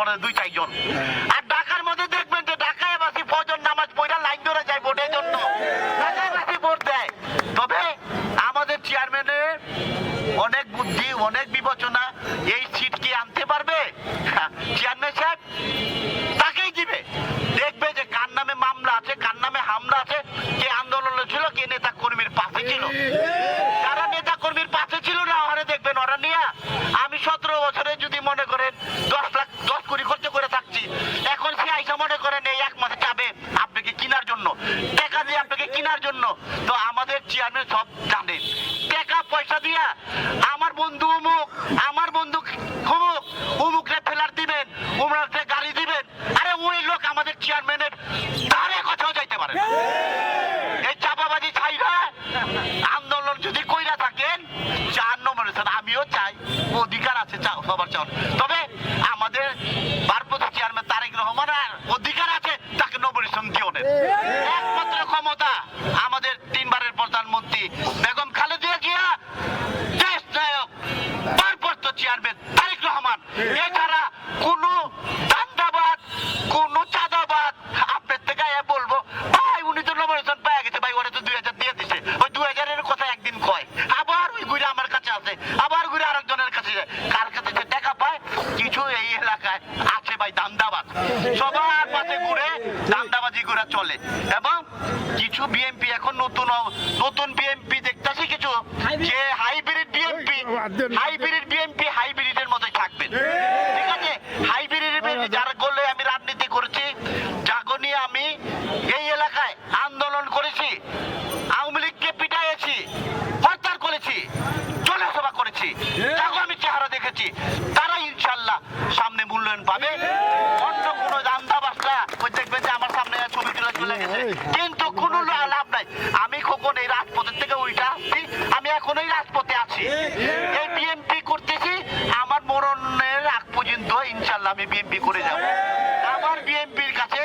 মনে দুই চারজন। আর ঢাকার মধ্যে দেখবেন যে ঢাকায় বাসি ফজর নামাজ পড়া লাইন ধরে যায় ভোটের জন্য। ঢাকায় বাসি ভোট দেয়। তবে আমাদের চেয়ারম্যানের অনেক বুদ্ধি অনেক বিবেচনা এই সিট কি আনতে এলাকায় আছে ভাই দান্দাবাদ। সবার পাশে ঘুরে দান্দাবাজি ঘুরে চলে। এবং কিছু বিএমপি এখন নতুন নতুন বিএমপি দেখতেছি কিছু যে হাইব্রিড বিএমপি হাইব্রিড বিএমপি আমি বিএনপি করে যাব। আমার বিএনপির কাছে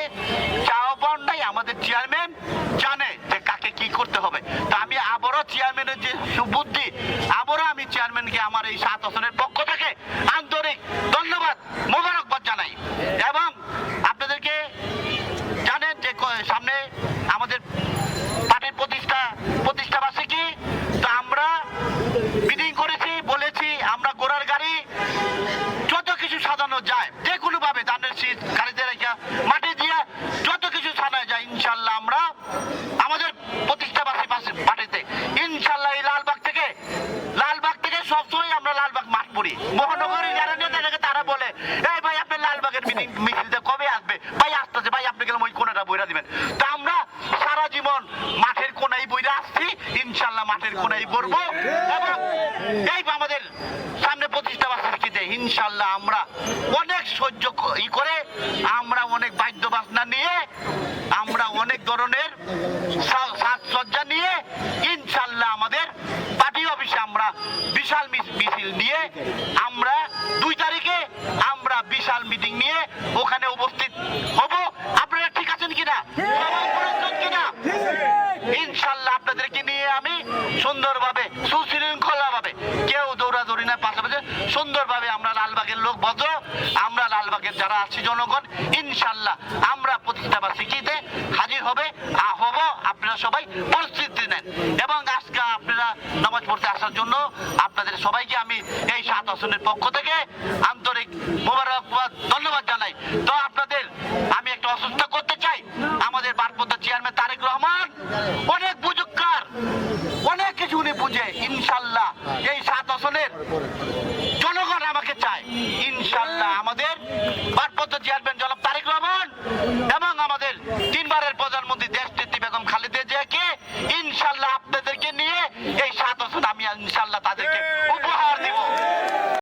চাওয়া নাই আমাদের চেয়ারম্যান জানে যে কাকে কি করতে হবে। তা আমি আবারও চেয়ারম্যানের যে সুবুদ্ধি, আবারও আমি চেয়ারম্যানকে আমার এই সাত আসনের পক্ষ থেকে আন্তরিক ধন্যবাদ মোবারকবাদ জানাই এবং আপনাদেরকে জানেন যে ক- সামনে আমাদের পার্টির প্রতিষ্ঠা প্রতিষ্ঠা বার্ষিকী তো আমরা মিটিং করেছি বলেছি আমরা গোড়ার গাড়ি যত সাজানো যায়। যে কোনো ভাবে ধানের শীত গাড়িতে রেখে মাটি দিয়ে যত কিছু সাজানো যায় ইনশাল্লাহ আমরা আমাদের প্রতিষ্ঠা বার্ষিক পাশে- পার্টিতে ইনশাল্লাহ এই লালবাগ থেকে লালবাগ থেকে সবসময় আমরা লালবাগ মাঠ পড়ি। মহানগরী যারা নেতা থাকে তারা বলে, এই ভাই, আপনি লালবাগের মিটিং মিছিলটা কবে আসবে? ভাই আসতেছে ভাই, আপনি গেলে ওই কোনাটা বইরা দিবেন? তা আমরা সারা জীবন মাঠের কোনায় বইরা আসছি ইনশাল্লাহ মাঠের কোনায় বলব এবং এই আমাদের সামনে প্রতিষ্ঠা বার্ষিকীতে ইনশাল্লাহ সহ্য ই করে আমরা অনেক বাদ্য বাসনা নিয়ে, আমরা অনেক ধরনের সাজসজ্জা নিয়ে ইনশাল্লাহ আমাদের পার্টি অফিসে আমরা বিশাল মিছ- মিছিল নিয়ে আমরা দুই তারিখে আমরা বিশাল মিটিং নিয়ে ওখানে উপস্থিত হব আপনারা ঠিক আছেন কিনা সবাই প্রস্তুত কিনা ইনশাল্লাহ আপনাদেরকে নিয়ে আমি সুন্দরভাবে সুশৃঙ্খলা ভাবে কেউ দৌড়াদৌড়ি না পাশাপাশি সুন্দরভাবে আমরা লালবাগের লোক ভদ্র আমরা লালবাগের যারা আছি জনগণ ইনশাল্লাহ আমরা প্রতিষ্ঠা বার্ষিকীতে হাজির হবে হব, আপনারা সবাই প্রস্তুতি নেন। এবং আজকে আপনারা নামাজ পড়তে আসার জন্য আপনাদের সবাইকে আমি এই সাত আসনের পক্ষ থেকে আন্তরিক মোবারকবাদ, ধন্যবাদ জানাই। তো আপনাদের আমি একটা অসুস্থ করতে চাই। আমাদের বারপত্র চেয়ারম্যান তারেক রহমান, অনেক বুজুকার, অনেক কিছু উনি বুঝে ইনশাল্লাহ এই সাত আসনের চেয়ারম্যান জনাব তারেক রহমান এবং আমাদের তিনবারের